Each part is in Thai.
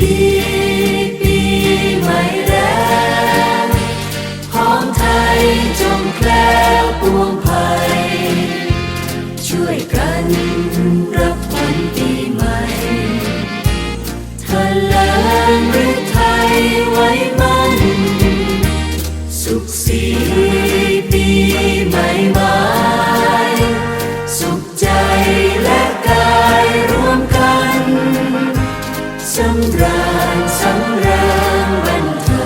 ดีปีใหม่แล้วของไทยจงแคล้วปวงภัย ช่วยกันรับวัญปีใหม่เธอเลินหรือไทยไว้มั่น สุขสีปีใหม่มา สำราญสำเริงบันเทิ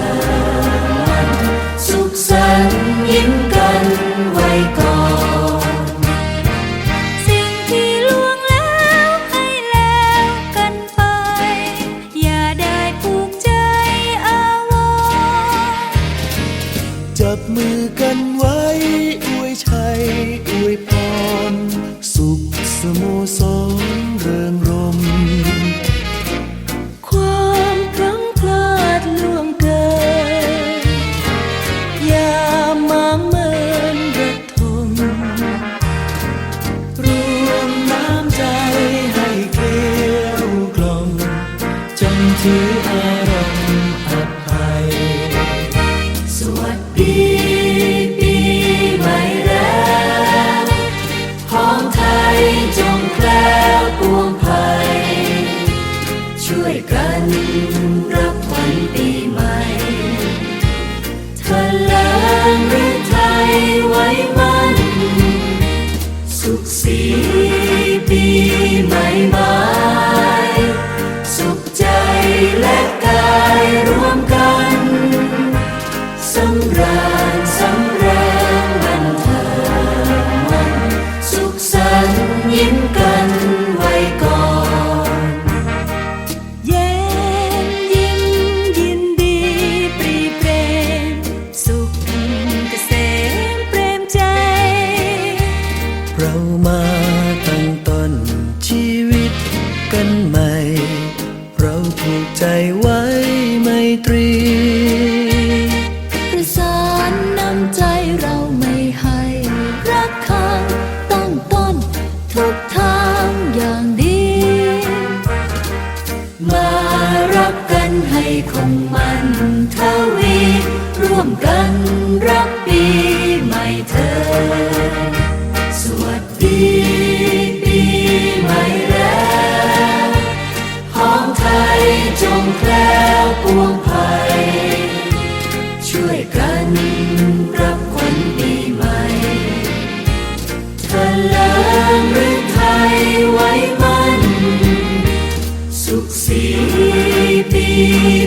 งมันสุขสันต์ยิ้มกันไว้ก่อนสิ่งที่ล่วงแล้วให้แล้วกันไป อย่าได้ผูกใจอาวรณ์จับมือกันไว้อวยชัยอวยพรสุขสโมสร ดีปีใหม่แล้วของไทยจงแคล้วปวงภัย ช่วยกันรับวัญปีใหม่เธอเลินหรือไทยไว้มั่น สุขสี ใจไว้ไมตรี ประสานน้ำใจเราไม่ให้รักข้างตั้งต้น ทุกทางอย่างดี มารักกันให้คงมันทวี ร่วมกันรับปีใหม่เธอ สวัสดี งแคล้วปวงภัย ช่วยกันรับขวัญปีใหม่เธอเลิมหรือไทยไว้มัน สุขสีปี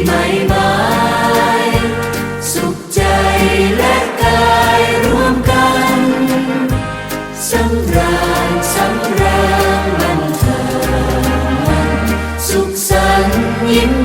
ใหม่มา สุขใจและกายร่วมกันสำราญสำราญมันเธอ ยิ้ม